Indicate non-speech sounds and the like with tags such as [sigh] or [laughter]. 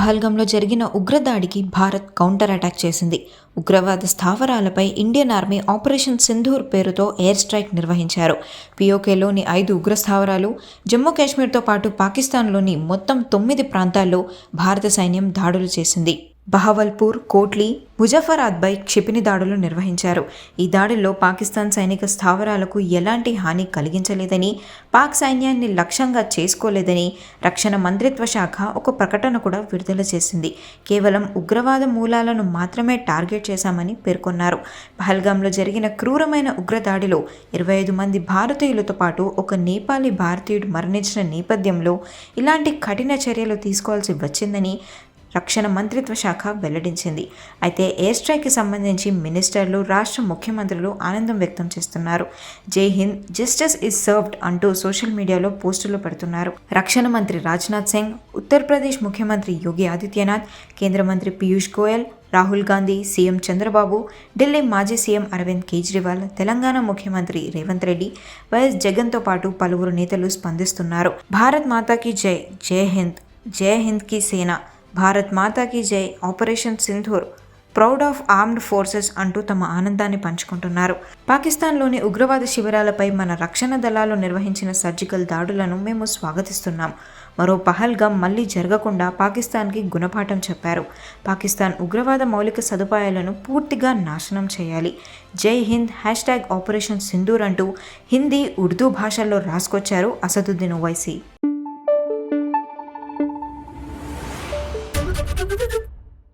పహల్గంలో జరిగిన ఉగ్రదాడికి Bharat counter attack చేసింది. ఉగ్రవాద స్థావరాలపై ఇండియన్ ఆర్మీ ఆపరేషన్ సింధూర్ పేరుతో ఎయిర్ స్ట్రైక్ నిర్వహించారు. పిఓకేలోని ఐదు ఉగ్ర స్థావరాలు జమ్మూ కాశ్మీర్తో పాటు పాకిస్తాన్లోని మొత్తం తొమ్మిది ప్రాంతాల్లో భారత సైన్యం దాడులు చేసింది. బహవల్పూర్ కోట్లీ ముజఫరాద్పై క్షిపణి దాడులు నిర్వహించారు. ఈ దాడుల్లో పాకిస్తాన్ సైనిక స్థావరాలకు ఎలాంటి హాని కలిగించలేదని పాక్ సైన్యాన్ని లక్ష్యంగా చేసుకోలేదని రక్షణ మంత్రిత్వ శాఖ ఒక ప్రకటన కూడా విడుదల చేసింది. కేవలం ఉగ్రవాద మూలాలను మాత్రమే టార్గెట్ చేశామని పేర్కొన్నారు. పహల్గాంలో జరిగిన క్రూరమైన ఉగ్రదాడిలో ఇరవై ఐదు మంది భారతీయులతో పాటు ఒక నేపాలీ భారతీయుడు మరణించిన నేపథ్యంలో ఇలాంటి కఠిన చర్యలు తీసుకోవాల్సి వచ్చిందని రక్షణ మంత్రిత్వ శాఖ వెల్లడించింది. అయితే ఎయిర్ స్ట్రైక్కి సంబంధించి మినిస్టర్లు రాష్ట్ర ముఖ్యమంత్రులు ఆనందం వ్యక్తం చేస్తున్నారు. Jai Hind justice is served అంటూ సోషల్ మీడియాలో పోస్టులు పెడుతున్నారు. రక్షణ మంత్రి రాజ్నాథ్ సింగ్ ఉత్తరప్రదేశ్ ముఖ్యమంత్రి యోగి ఆదిత్యనాథ్ కేంద్ర మంత్రి పీయూష్ గోయల్ రాహుల్ గాంధీ సీఎం చంద్రబాబు ఢిల్లీ మాజీ సీఎం అరవింద్ కేజ్రీవాల్ తెలంగాణ ముఖ్యమంత్రి రేవంత్ రెడ్డి వైఎస్ జగన్తో పాటు పలువురు నేతలు స్పందిస్తున్నారు. భారత్ మాతాకి జై జై హింద్ జై హింద్కి సేన భారత్ మాతాకి జై operation Sindoor proud of armed forces అంటూ తమ ఆనందాన్ని పంచుకుంటున్నారు. పాకిస్తాన్లోని ఉగ్రవాద శిబిరాలపై మన రక్షణ దళాలు నిర్వహించిన సర్జికల్ దాడులను మేము స్వాగతిస్తున్నాం. మరో పహల్గా మళ్ళీ జరగకుండా పాకిస్తాన్కి గుణపాఠం చెప్పారు. పాకిస్తాన్ ఉగ్రవాద మౌలిక సదుపాయాలను పూర్తిగా నాశనం చేయాలి. Jai Hind hashtag operation Sindoor అంటూ హిందీ ఉర్దూ భాషల్లో రాసుకొచ్చారు అసదుద్దీన్ ఓవైసీ. Thank [laughs] you.